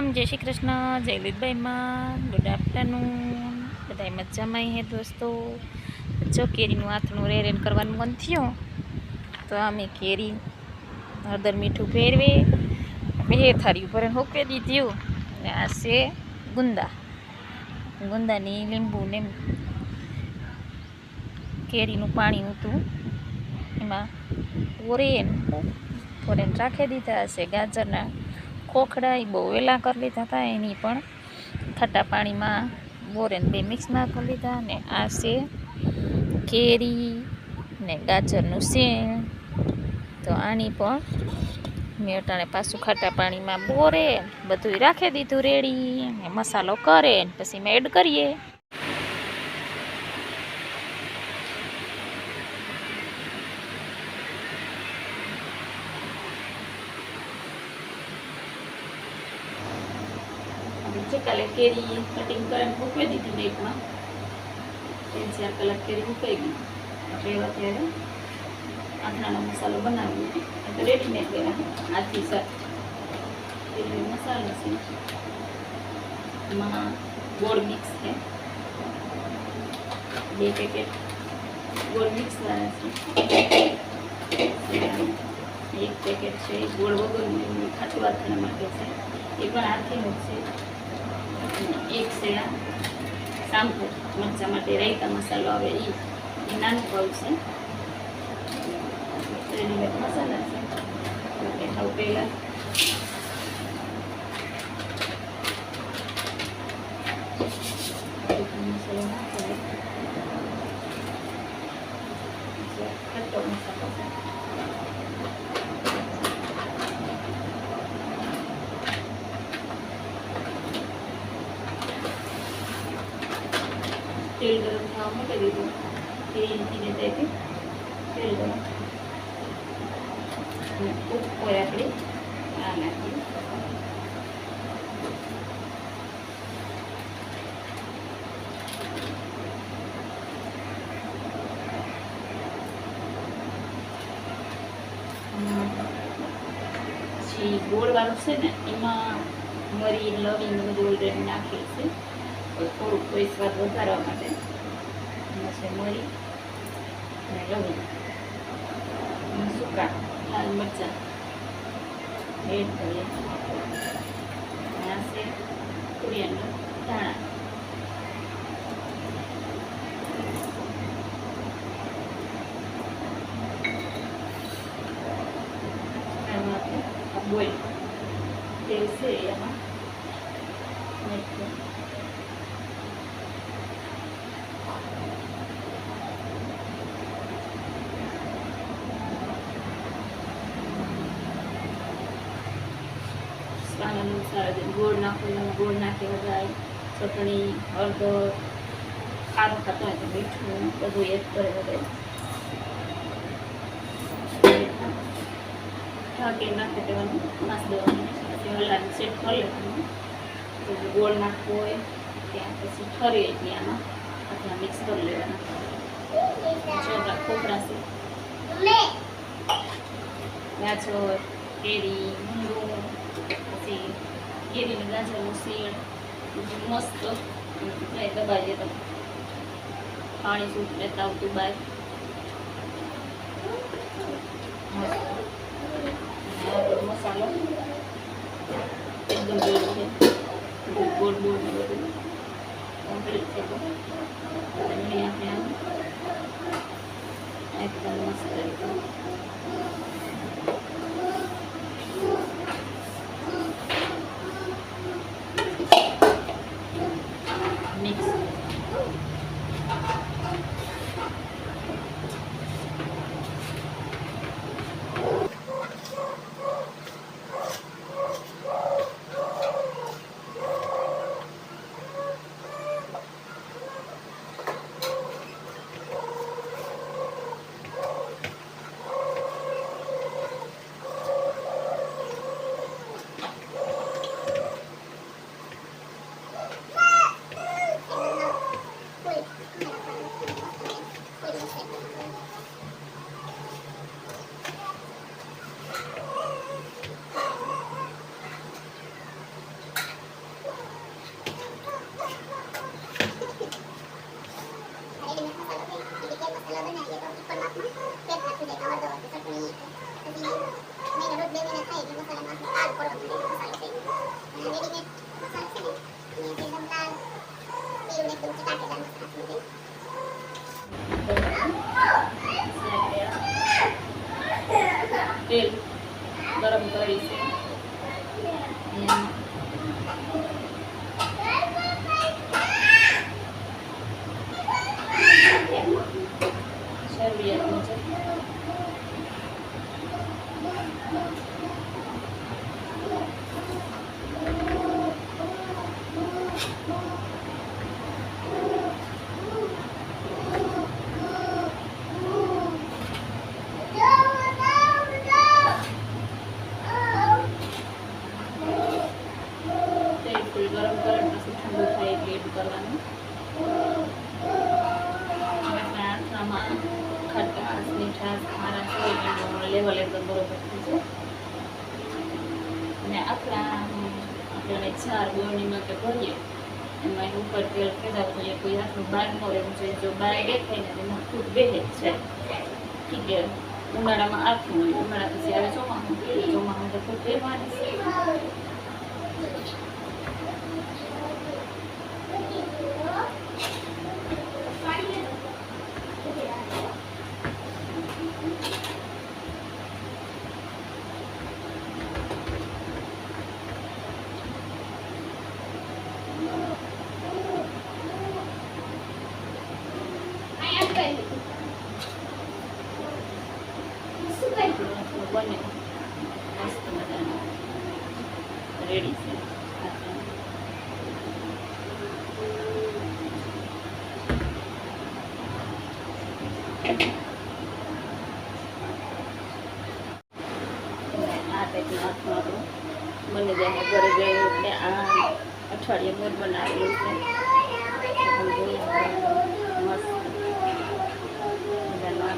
રામ જય શ્રી કૃષ્ણ, જય લીધભાઈમાં good afternoon બધા મજામાં હે દોસ્તો? જો કેરીનું આથણું રેરેન કરવાનું મન થયું, તો અમે કેરી હળદર મીઠું ફેરવે બે થાળી ઉપર હોકે દીધું. અને આ છે ગુંદા. ગુંદાની લીંબુ ને કેરીનું પાણી હતું એમાં ઓરેન ઓરેન રાખી દીધા હશે ગાજરના. ખોખડા એ બહુ વહેલા કરી લીધા હતા, એની પણ ખાટા પાણીમાં બોરેન બે મિક્સમાં કરી લીધા ને આ છે કેરી ને ગાજરનું શેણ. તો આની પણ મેં અટાણે પાછું ખાટા પાણીમાં બોરે બધું રાખી દીધું રેડી મસાલો કરે પછી મેં એડ કરીએ. જે કાલે કેરી કટિંગ કરીને મૂકવી દીધી બેગમાં ત્રણ ચાર કલાક કેરી મૂકાઈ ગઈ. એટલે એવા ત્યારે આથણાનો મસાલો બનાવ્યો એટલે રેડીમેડ લેવાનો હાથથી સાથે એટલે મસાલો છે. એમાં ગોળ મિક્સ છે. બે પેકેટ ગોળ મિક્સ વાળા છે. એક પેકેટ છે ગોળ વગરનું ખાટું આથણા માટે છે. એ પણ આથી છે. એક છે આ શામ્પુ મરચાં માટે રાયતા મસાલો આવે એ એ નાનું પાઉચ છે રેડીમેડ મસાલા છે એટલે હવે પહેલાં મસાલો નાખી ખટ્ટો મસાલો છે તેલ ગરમ થવા મૂકી દીધું તેલ ધીરે ધીરે તેલ ગરમ ઉપર આપણે આ નાખીએ પછી ગોળવાળું છે ને, એમાં મરી લવિંગ બધું ઓલરેડી નાખેલ છે. તો થોડુંક કોઈ સ્વાદ વધારવા માટે એમાં છે મરી અને લવિંગ સુકા લાલ મરચાં. એડ કરીએ. આ છે કુરિયાનું ધાણા આમાં આપણે આ બોઇલ તેલ છે એમાં નાખીએ સ્વાદ અનુસાર ગોળ નાખવાનું ગોળ નાખી વગાય ચટણી અડધો ખારું ખાતો હોય તો મીઠું બધું એડ કરે વગાય ઢાંકી નાખી દેવાનું માસ દેવાનું. પછી હલાવી સેટ કરી લેવાનું. ગોળ નાખવો હોય ત્યાં પછી ઠરે એટલે આમાં. અથવા મિક્સ કરી લેવાના. ચોગા ખોપરા છે. ગાજર કેરી ઊંડું પછી કેરીની ગાજરનું શેડ મસ્ત. દબાઈ દેતા પાણી સૂટ લેતા આવતું અને બધો મસાલો. એકદમ રેડી છે. ગોળ ગોળ બધું કમ્પ્લીટ છે એટલે આપણે એકદમ મસ્ત રીતે. તેલ ગરમ કરી છે Thank you. મીઠાશ ખારાશ લેવલ એકદમ બરોબર થઈ અને આપણા આપણે ચાર ગોળણીમાં કે ભરીએ, એમાં ઉપર તેલ ફેરવવું જોઈએ કોઈ હાથનું બહાર ન રહેવું જોઈએ, જો બહાર દેખાય ને એમાં ખૂબ બેહે જાય ઠીક છે. ઉનાળામાં આખું હોય, ઉનાળા પછી આવે ચોમાસું ચોમાસું તો ખૂબ રહેવાની છે. ઘરે ઘર બનાવેલું છે. મસ્ત. મજાનું